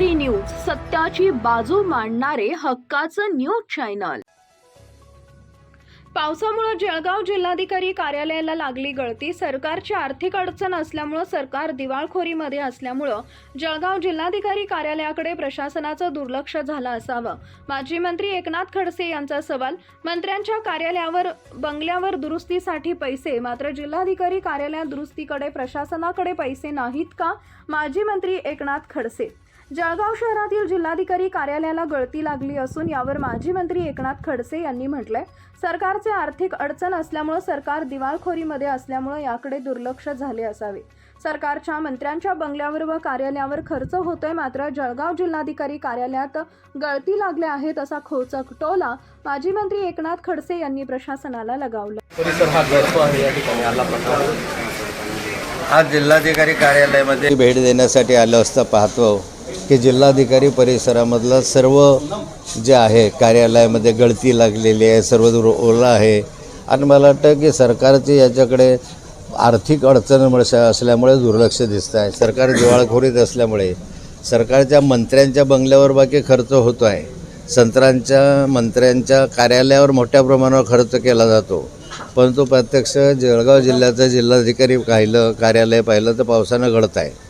C news सत्याची बाजू मांडणारे हक्काचं न्यूज चॅनल. पावसामुळे जळगाव जिल्हाधिकारी कार्यालयाला लागली गळती. सरकारची आर्थिक अडचण असल्यामुळं सरकार दिवाळखोरीमध्ये असल्यामुळं जळगाव जिल्हाधिकारी कार्यालयाकडे प्रशासनाचं दुर्लक्ष झालं असावं. माजी मंत्री एकनाथ खडसे यांचा सवाल मंत्र्यांच्या कार्यालयावर बंगल्यावर दुरुस्तीसाठी पैसे. मात्र जिल्हाधिकारी कार्यालयात दुरुस्तीकडे प्रशासनाकडे पैसे नाहीत का? माजी मंत्री एकनाथ खडसे जळगाव शहरातील जिल्हाधिकारी कार्यालयाला गळती लागली असून यावर माजी मंत्री एकनाथ खडसे यांनी म्हटलंय सरकारचे आर्थिक अडचण असल्यामुळे सरकार दिवाळखोरीमध्ये असल्यामुळे याकडे दुर्लक्ष झाले असावे. सरकारच्या मंत्र्यांच्या बंगल्यावर व कार्यालयावर खर्च होतोय मात्र जळगाव जिल्हाधिकारी कार्यालयात गळती लागल्या आहेत असा खोचक टोला माजी मंत्री एकनाथ खडसे यांनी प्रशासनाला लगावला. परिसर हा आहे या ठिकाणी आला प्रकार. आज जिल्हाधिकारी कार्यालयामध्ये भेट देण्यासाठी आलो असता पाहतो. की जिल्हाधिकारी परिसरामधला सर्व जे आहे कार्यालयामध्ये गळती लागलेली आहे सर्व दूर ओला आहे. आणि मला वाटतं की सरकारची याच्याकडे आर्थिक अडचण असल्यामुळे दुर्लक्ष दिसत आहे. सरकार दिवाळखोरीत असल्यामुळे सरकारच्या मंत्र्यांच्या बंगल्यावर बाकी खर्च होतो आहे. संत्रांच्या मंत्र्यांच्या कार्यालयावर मोठ्या प्रमाणावर खर्च केला जातो. परंतु प्रत्यक्ष जळगाव जिल्ह्याचं जिल्हाधिकारी पाहिलं कार्यालय पाहिलं तर पावसानं घडत आहे.